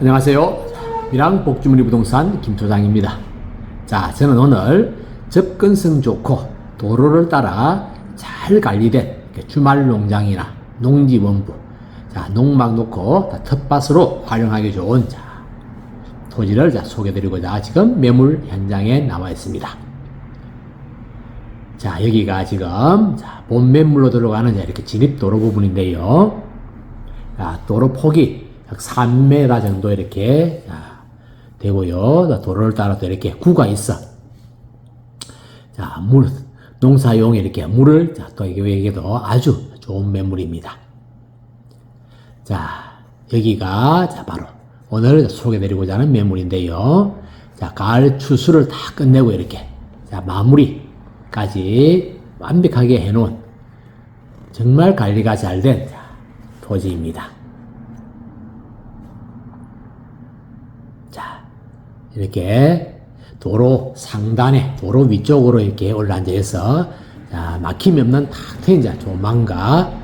안녕하세요. 미랑 복주머니 부동산 김소장입니다. 자, 저는 오늘 접근성 좋고 도로를 따라 잘 관리된 주말 농장이나 농지 원부, 자, 농막 놓고 다 텃밭으로 활용하기 좋은 자, 토지를 자, 소개드리고자 지금 매물 현장에 나와 있습니다. 자, 여기가 지금 자, 본 매물로 들어가는 자, 이렇게 진입 도로 부분인데요. 자, 도로 폭이 약 3m 정도 이렇게 자, 되고요. 자, 도로를 따라서 이렇게 구가 있어. 자, 물, 농사용 이렇게 물을 자, 또 여기에도 아주 좋은 매물입니다. 자, 여기가 자, 바로 오늘 소개드리고자 하는 매물인데요. 자, 가을 추수를 다 끝내고 이렇게 자, 마무리까지 완벽하게 해놓은 정말 관리가 잘 된 토지입니다. 자, 이렇게 도로 상단에, 도로 위쪽으로 이렇게 올라앉아 있어, 자, 막힘이 없는 탁 트인 자, 조망과,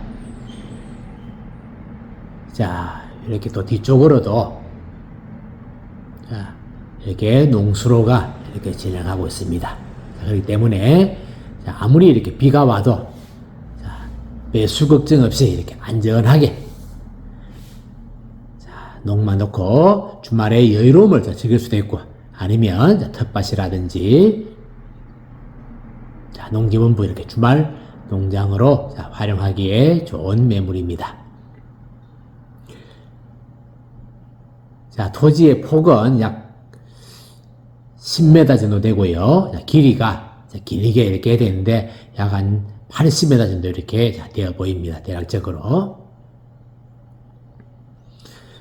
자, 이렇게 또 뒤쪽으로도, 자, 이렇게 농수로가 이렇게 진행하고 있습니다. 자, 그렇기 때문에, 자, 아무리 이렇게 비가 와도, 자, 배수 걱정 없이 이렇게 안전하게 농만 놓고 주말에 여유로움을 더 즐길 수도 있고 아니면 자, 텃밭이라든지 자, 농지원부 이렇게 주말 농장으로 자, 활용하기에 좋은 매물입니다. 자, 토지의 폭은 약 10m 정도 되고요. 자, 길이가 자, 길게 이렇게 되는데 약 한 80m 정도 이렇게 자, 되어 보입니다. 대략적으로.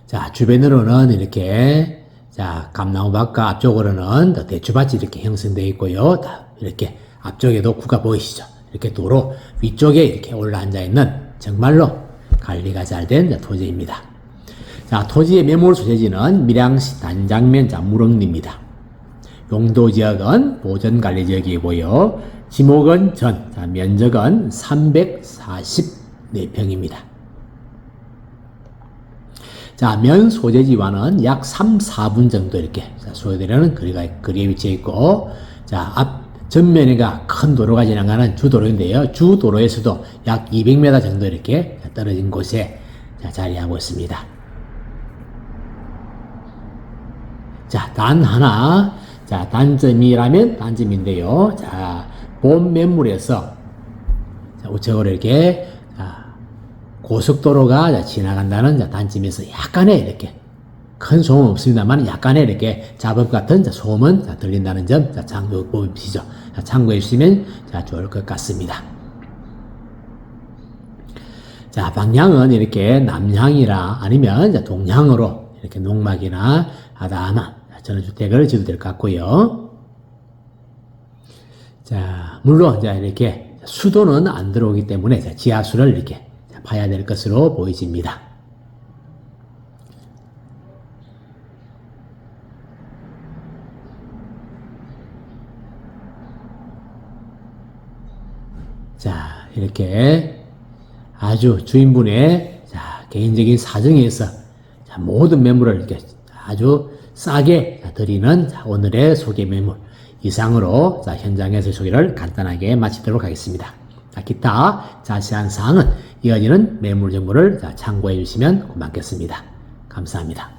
자, 주변으로는 이렇게, 자, 감나무밭과 앞쪽으로는 더 대추밭이 이렇게 형성되어 있고요. 다 이렇게 앞쪽에도 구가 보이시죠? 이렇게 도로 위쪽에 이렇게 올라앉아 있는 정말로 관리가 잘 된 토지입니다. 자, 토지의 매물 소재지는 밀양시 단장면 자, 무릉리입니다. 용도 지역은 보전 관리 지역이고요. 지목은 전, 자, 면적은 344평입니다. 자, 면 소재지와는 약 3, 4분 정도 이렇게 소요되려는 거리가, 거리에 위치해 있고, 자, 앞, 전면에가 큰 도로가 지나가는 주도로인데요. 주도로에서도 약 200m 정도 이렇게 떨어진 곳에 자, 자리하고 있습니다. 자, 단 하나, 자, 단점이라면 단점인데요. 자, 본 매물에서 자, 우측으로 이렇게 고속도로가 지나간다는 단점에서 약간의 이렇게 큰 소음 없습니다만 약간의 이렇게 잡업 같은 소음은 들린다는 점 참고 보시죠. 참고해 주시면 좋을 것 같습니다. 자, 방향은 이렇게 남향이라 아니면 동향으로 이렇게 농막이나 아담한 전원주택을 지어도 될 것 같고요. 자, 물론 이렇게 수도는 안 들어오기 때문에 지하수를 이렇게 봐야 될 것으로 보여집니다. 자, 이렇게 아주 주인분의 자, 개인적인 사정에서 자, 모든 매물을 이렇게 아주 싸게 드리는 자, 오늘의 소개 매물 이상으로 자, 현장에서 소개를 간단하게 마치도록 하겠습니다. 자, 기타 자세한 사항은 이어지는 매물 정보를 참고해 주시면 고맙겠습니다. 감사합니다.